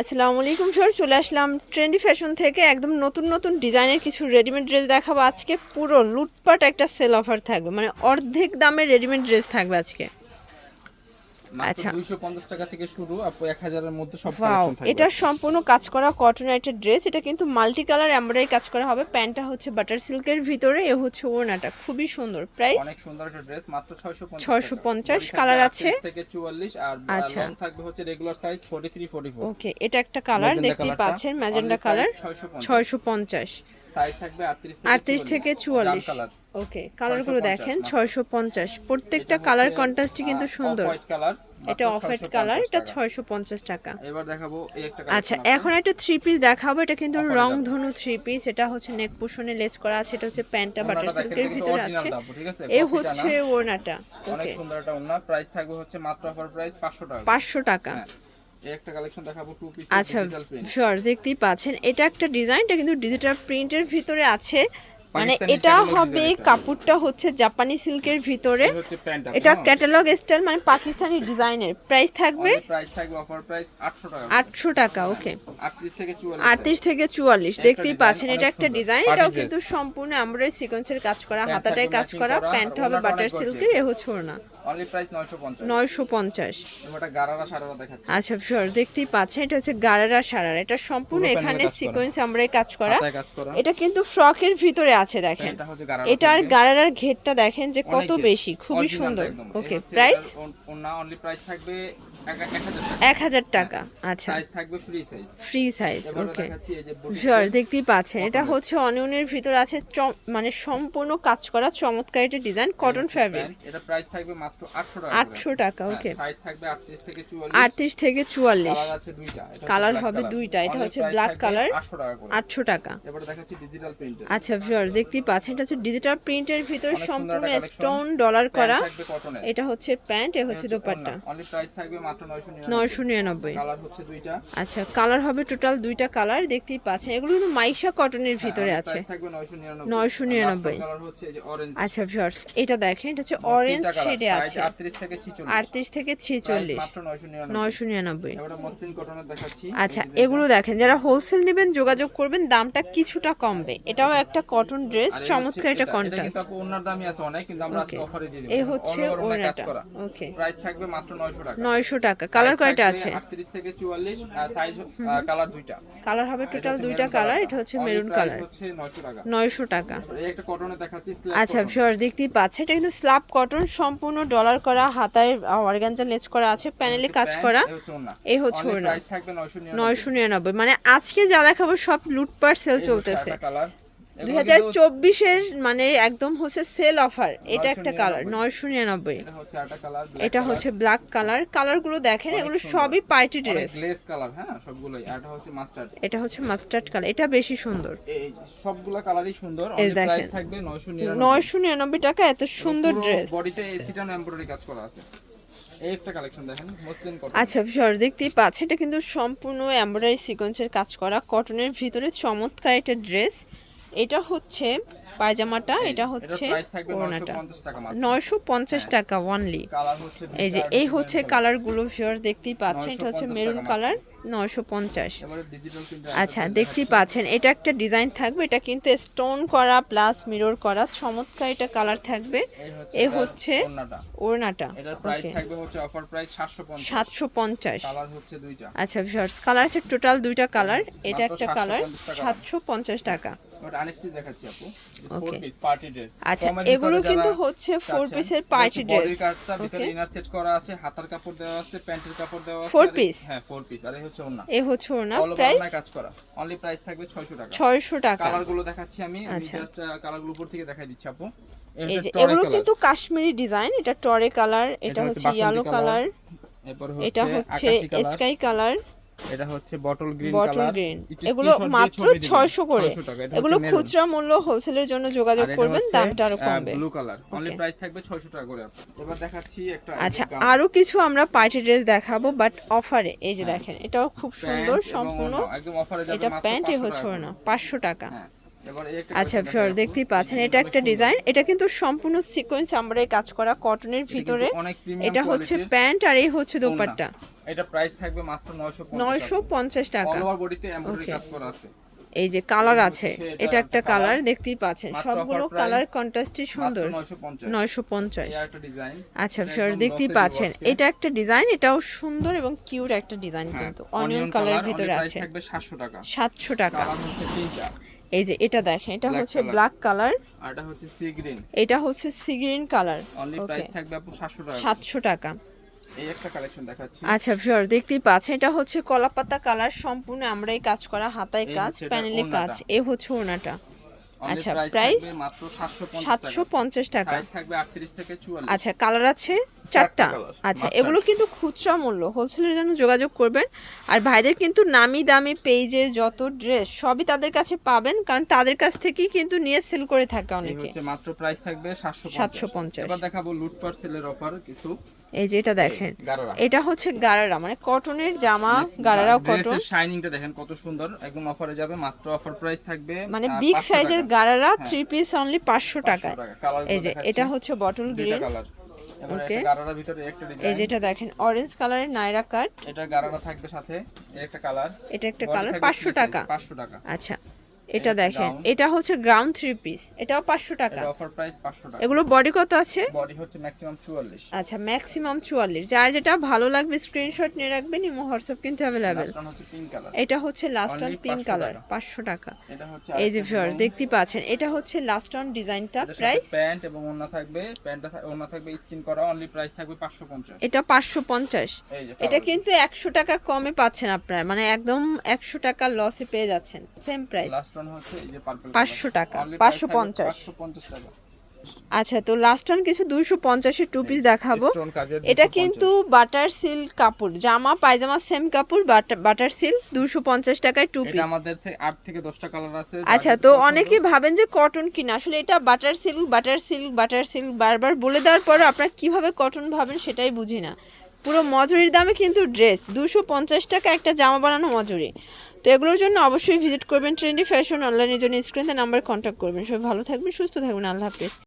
আসসালামু আলাইকুম সর চলে আসলাম ট্রেন্ডি ফ্যাশন থেকে। একদম নতুন নতুন ডিজাইনের কিছু রেডিমেড ড্রেস দেখাবো। আজকে পুরো লুটপাট একটা সেল অফার থাকবে। মানে অর্ধেক দামে রেডিমেড ড্রেস থাকবে আজকে। আচ্ছা। 250 টাকা থেকে শুরু আপু 1000 এর মধ্যে সব কালেকশন থাকবে। এটা সম্পূর্ণ কাজ করা কটন ড্রেস এটা কিন্তু মাল্টি কালার এমব্রয়ডারি কাজ করা হবে। প্যান্টটা হচ্ছে বাটার সিল্কের ভিতরে এ হচ্ছে ওড়নাটা। খুবই সুন্দর। প্রাইস অনেক সুন্দর একটা ড্রেস মাত্র 650 650 কালার আছে? থাকবে 38 থেকে 44 আর আচ্ছা। লং থাকবে হচ্ছে রেগুলার সাইজ 43 44 ওকে এটা একটা কালার কালারটা, পাচ্ছেন ম্যাজেন্ডা কালার price 650 ছয়শো পঞ্চাশ। সাইজ থাকবে 38 থেকে আটত্রিশ থেকে চুয়াল্লিশ। কালার ওকে কালারগুলো 650 দেখেন না? ছয়শো পঞ্চাশ। প্রত্যেকটা কালার কন্ট্রাস্টই কিন্তু সুন্দর। কালার এটা অফ হোয়াইট কালার এটা ছয়শো পঞ্চাশ টাকা। এবার দেখাবো এই একটা আচ্ছা এখন একটা থ্রি পিস দেখাবো এটা কিন্তু রং ধনু থ্রি পিস এটা হচ্ছে নেক পোষণে লেস করা আছে এটা হচ্ছে প্যান্টটা বাটার সিল্কের ভিতরে আছে। দাম, ঠিক আছে? এ হচ্ছে। ওড়নাটা অনেক সুন্দর একটা ওড়না। প্রাইস থাকবে হচ্ছে মাত্র অফার প্রাইস 500 টাকা। পাঁচশো টাকা। হ্যাঁ একটা কালেকশন দেখাবো টু পিস আচ্ছা শিওর দেখতেই পাচ্ছেন। এটা একটা ডিজাইন এটা কিন্তু ডিজিটাল প্রিন্টের ভিতরে আছে। মানে এটা হবে কাপড়টা হচ্ছে জাপানি সিল্কের ভিতরে। এটা ক্যাটালগ স্টাইল মানে পাকিস্তানি ডিজাইনের। প্রাইস থাকবে প্রাইস থাকবে অফার প্রাইস 800 টাকা আটশো টাকা ওকে 38 থেকে 44 আটত্রিশ থেকে চুয়াল্লিশ একটা দেখতেই পাচ্ছেন এটা একটা ডিজাইন এটাও কিন্তু সম্পূর্ণ আমরের সিকোয়েন্সের কাজ করা হাতাটায় কাজ করা প্যান্ট হবে বাটার সিল্কের এ হচ্ছে না অনলি প্রাইস 950 নয়শো পঞ্চাশ। এবার এটা গারারা সারারা দেখাচ্ছি। আচ্ছা দেখতেই পাচ্ছেন এটা হচ্ছে গারারা সারারা। এটা সম্পূর্ণ এখানে। সিকোয়েন্স কাজ করা। এটা কিন্তু ফ্রকের ভিতরে আছে দেখেন। এটার গারারার ঘেরটা দেখেন যে কত বেশি খুবই সুন্দর। ওকে হচ্ছে প্রাইস এটার অনলি প্রাইস থাকবে 1000 টাকা। এক হাজার টাকা আচ্ছা। সাইজ থাকবে free size free size okay দেখতেই পাচ্ছেন। এটা হচ্ছে অনিয়নের ভিতর আছে মানে সম্পূর্ণ কাজ করা চমৎকার ডিজাইন কটন ফ্যাব্রিক এটা প্রাইস থাকবে মাত্র 800 টাকা আটশো টাকা ওকে সাইজ থাকবে 38 থেকে 44 আটত্রিশ থেকে চুয়াল্লিশ। কালার আছে কালার হবে দুইটা, এটা হচ্ছে price black থাকবে color। 800 টাকা করে। আটশো টাকা। আচ্ছা শিওর দেখতেই পাচ্ছেন এটা হচ্ছে ডিজিটাল প্রিন্টের ভিতর সম্পূর্ণ স্টোন ডলার করা। এটা হচ্ছে প্যান্ট এ হচ্ছে দোপাট্টা। অনলি প্রাইস থাকবে মাত্র 999 নয়শো নিরানব্বই। কালার আচ্ছা কালার হবে টোটাল দুইটা কালার দেখতেই পাচ্ছেন। এগুলো কিন্তু মাইশা কটনের ভিতরে হ্যাঁ, আছে। price থাকবে 999 999 কালার হচ্ছে এই যে অরেঞ্জ আচ্ছা ভিউয়ার্স এটা দেখেন এটা হচ্ছে অরেঞ্জ শেডে আছে। 38 থেকে 46 আটত্রিশ থেকে ছেচল্লিশ মাত্র 999 নয়শো নিরানব্বই। আচ্ছা এগুলো দেখেন যারা হোলসেল নেবেন যোগাযোগ করবেন দামটা কিছুটা কমবে। এটাও একটা কটন ড্রেস চমৎকার এটা। কন্ট্রাস্ট এই হচ্ছে ওকে প্রাইস থাকবে মাত্র 900 টাকা। নয়শো টাকা। কালার কয়টা আছে? 38 থেকে 44 সাইজ কালার দুইটা। কালার হবে টোটাল দুইটা কালার এটা হচ্ছে মেরুন কালার হচ্ছে 900 টাকা। নয়শো টাকা। এই একটা কটনে দেখাচ্ছি আচ্ছা দেখতেই পাচ্ছে এটা কিন্তু স্ল্যাব কটন সম্পূর্ণ ডলার করা হাতায় অর্গানজা লেজ করা আছে প্যানেলে কাজ করা। এই হচ্ছে ওড়না। এই হচ্ছে Only ওড়না। price থাকবে 999 নয়শো নিরানব্বই। মানে আজকে যা দেখাবো সব লুটপার সেল চলতেছে। দুই হাজার চব্বিশের মানে একদম হচ্ছে সেল অফার এটা একটা কালার 999 নয়শো নিরানব্বই। এটা হচ্ছে একটা কালার এটা হচ্ছে ব্ল্যাক কালার কালারগুলো দেখেন এগুলো সবই পার্টি ড্রেস কালার হ্যাঁ সবগুলোই। এটা হচ্ছে মাস্টার্ড এটা হচ্ছে মাস্টার্ড কালার এটা বেশি সুন্দর। সবগুলা কালারই সুন্দর। অনলি প্রাইস থাকবে 999 নয়শো নিরানব্বই টাকা এত সুন্দর ড্রেস বডিতে এসিটান এমব্রয়ডারি কাজ করা আছে। একটা কালেকশন দেখেন মসলিন কটন আচ্ছা সর দেখতেই পাচ্ছে এটা কিন্তু সম্পূর্ণ এমব্রয়ডারি সিকোয়েন্সের কাজ করা। কটনের ভিতরে চমৎকার একটা ড্রেস এটা হচ্ছে পায়জামাটা এটা হচ্ছে ওড়নাটা। 950 নয়শো পঞ্চাশ টাকা ওয়ানলি এই যে এই হচ্ছে কালারগুলো ভিউয়ার দেখতেই পাচ্ছেন এটা হচ্ছে মেরুন কালার নয়শো পঞ্চাশ। আচ্ছা দেখতেই পাচ্ছেন এটা একটা ডিজাইন থাকবে এটা কিন্তু স্টোন করা প্লাস মিরর করা চমৎকার এটা কালার থাকবে। এ হচ্ছে ওড়নাটা। ওড়নাটা এটার প্রাইস ওকে থাকবে হচ্ছে অফার প্রাইস 750 সাতশো পঞ্চাশ। আচ্ছা ভিউয়ার্স কালার আছে টোটাল দুইটা কালার এটা একটা কালার সাতশো পঞ্চাশ টাকা। আচ্ছা এগুলো কিন্তু হচ্ছে ফোর পিসের পার্টি ড্রেস ভিতরে ইনার সেট করা আছে হাতার কাপড় দেওয়া আছে প্যান্টের কাপড় দেওয়া আছে Four আর হ্যাঁ ফোর পিস আর এই হচ্ছে ওন্না এ হচ্ছে ওড়না প্রাইস কাজ করা। অনলি প্রাইস থাকবে 600 টাকা। ছয়শো টাকা। কালারগুলো দেখাচ্ছি আমি আমি আচ্ছা। জাস্ট কালারগুলো উপর থেকে দেখাই দিচ্ছি আপু। এই এই যে এগুলো কিন্তু কাশ্মীরি ডিজাইন এটা টরে কালার এটা হচ্ছে ইয়েলো কালার এটা হচ্ছে কালার স্কাই কালার এটা হচ্ছে বটল গ্রিন বটল গ্রিন এগুলো মাত্র ছয়শো করে। এগুলো খুচরা মূল্য হোলসেলের জন্য যোগাযোগ করবেন দামটা আরও কমবে। ব্লু কালার অনলি প্রাইস থাকবে 600 টাকা করে। এবার দেখাচ্ছি একটা আচ্ছা আরও কিছু আমরা পার্টি ড্রেস দেখাবো বাট অফারে এই যে দেখেন এটাও খুব সুন্দর সম্পূর্ণ। এটা প্যান্টে হচ্ছে না করে। পাঁচশো টাকা। হ্যাঁ। আচ্ছা ফিওর দেখতেই পাচ্ছেন এটা একটা ডিজাইন এটা কিন্তু সম্পূর্ণ সিকোয়েন্স আমরা কাজ করা কটনের ভিতরে। এটা হচ্ছে প্যান্ট আর এই হচ্ছে দোপাট্টা। এটা প্রাইস থাকবে মাত্র 950 নয়শো পঞ্চাশ টাকা। অল ওভার বডিতে এমব্রয়ডারি কাজ করা আছে। এই যে কালার আছে এটা একটা কালার দেখতেই পাচ্ছেন। সবগুলো কালার কন্ট্রাস্টই সুন্দর। 950 নয়শো পঞ্চাশ। এই একটা ডিজাইন আচ্ছা ফিওর দেখতেই পাচ্ছেন। এটা একটা ডিজাইন এটাও সুন্দর এবং কিউট একটা ডিজাইন হ্যাঁ, কিন্তু। অনিয়ন কালারের ভিতরে আছে। থাকবে 700 টাকা। সাতশো টাকা। এই যে এটা দেখেন এটা হচ্ছে ব্ল্যাক কালার আর এটা হচ্ছে সি গ্রিন এটা হচ্ছে sea green colour only price থাকবে আপু 700 টাকা সাতশো টাকা। এই একটা কালেকশন দেখাচ্ছি। আচ্ছা ফিওর দেখতেই পাচ্ছেন এটা হচ্ছে কলাপাতা কালার সম্পূর্ণ আমরাই কাজ করা হাতায় কাজ প্যানেলে কাজ। এ হচ্ছে ওনাটা আচ্ছা, প্রাইস মাত্র 750 সাতশো টাকা। থাকবে 38 থেকে 44 আচ্ছা কালার আছে? চারটা আচ্ছা এগুলো কিন্তু খুচরা মূল্য। হোলসেলের জন্য যোগাযোগ করবেন। আর ভাইদের কিন্তু নামি দামি পেজের যত ড্রেস সবই তাদের কাছে পাবেন কারণ তাদের কাছ থেকেই কিন্তু নিয়ে সেল করে থাকে এই অনেকে। হচ্ছে মাত্র প্রাইস থাকবে 750 750 এবার দেখাবো লুটপাট সেলের অফার কিছু। এই যে এটা দেখেন এটা হচ্ছে গারারা মানে কটনের জামা গারারাও কটন। শাইনিংটা দেখেন কত সুন্দর একদম অফারে যাবে মাত্র অফার প্রাইস থাকবে মানে বিগ সাইজের। গারারা। থ্রি পিস অনলি পাঁচশো 500 টাকা। এই যে এটা হচ্ছে বটল গ্রিন গারারার এই যেটা দেখেন অরেঞ্জ কালারের নাইরা কাট এটা গারারা থাকবে সাথে এই একটা কালার এটা একটা কালার পাঁচশো টাকা। 500 টাকা। আচ্ছা এটা দেখেন। এটা হচ্ছে গ্রাউন্ড থ্রি পিস এটাও পাঁচশো টাকা। অফার প্রাইস 500 টাকা। এগুলো বডি কত আছে? বডি হচ্ছে ম্যাক্সিমাম 44 আচ্ছা ম্যাক্সিমাম চুয়াল্লিশ। যার যেটা ভালো লাগবে স্ক্রিনশট নিয়ে রাখবেন ইমো হোয়াটসঅ্যাপ কিন্তু অ্যাভেলেবেল এটা হচ্ছে লাস্ট অন পিঙ্ক কালার পাঁচশো টাকা। এই যে ভিউয়ার দেখতেই পাচ্ছেন এটা হচ্ছে লাস্ট অন ডিজাইনটা প্রাইস প্যান্ট এবং ওন্না থাকবে। প্যান্টটা ওন্না থাকবে স্কিন করা অনলি প্রাইস থাকবে 550 এটা পাঁচশো পঞ্চাশ। এটা কিন্তু একশো টাকা কমে পাচ্ছেন আপনারা মানে একদম একশো টাকা লসে পেয়ে যাচ্ছেন সেম প্রাইস লাস্ট ওয়ান হচ্ছে এই যে পার্পল 500 টাকা, 550 550 টাকা। আচ্ছা তো লাস্ট অন কিছু দুইশো পঞ্চাশের টু পিস দেখাবো। এটা কিন্তু বাটার সিল্ক কাপড় জামা পায়জামা সেম কাপড় বাটার সিল্ক দুশো পঞ্চাশ টাকায় টু পিস আমাদের থেকে 8 থেকে 10টা কালার আছে। আচ্ছা তো অনেকে ভাবেন যে কটন কিনা। আসলে এটা butter silk butter silk butter silk বারবার বলে দেওয়ার পর আপনারা কীভাবে কটন ভাবেন সেটাই বুঝি না। পুরো মজুরির দামে কিন্তু ড্রেস দুশো পঞ্চাশ টাকা একটা জামা বানানো মজুরি। তো এগুলোর জন্য অবশ্যই ভিজিট করবেন ট্রেন্ডি ফ্যাশন অনলাইনের জন্য। স্ক্রিনে নাম্বার কন্ট্যাক্ট করবেন। সবাই ভালো থাকবেন, সুস্থ থাকবেন। আল্লাহ হাফেজ।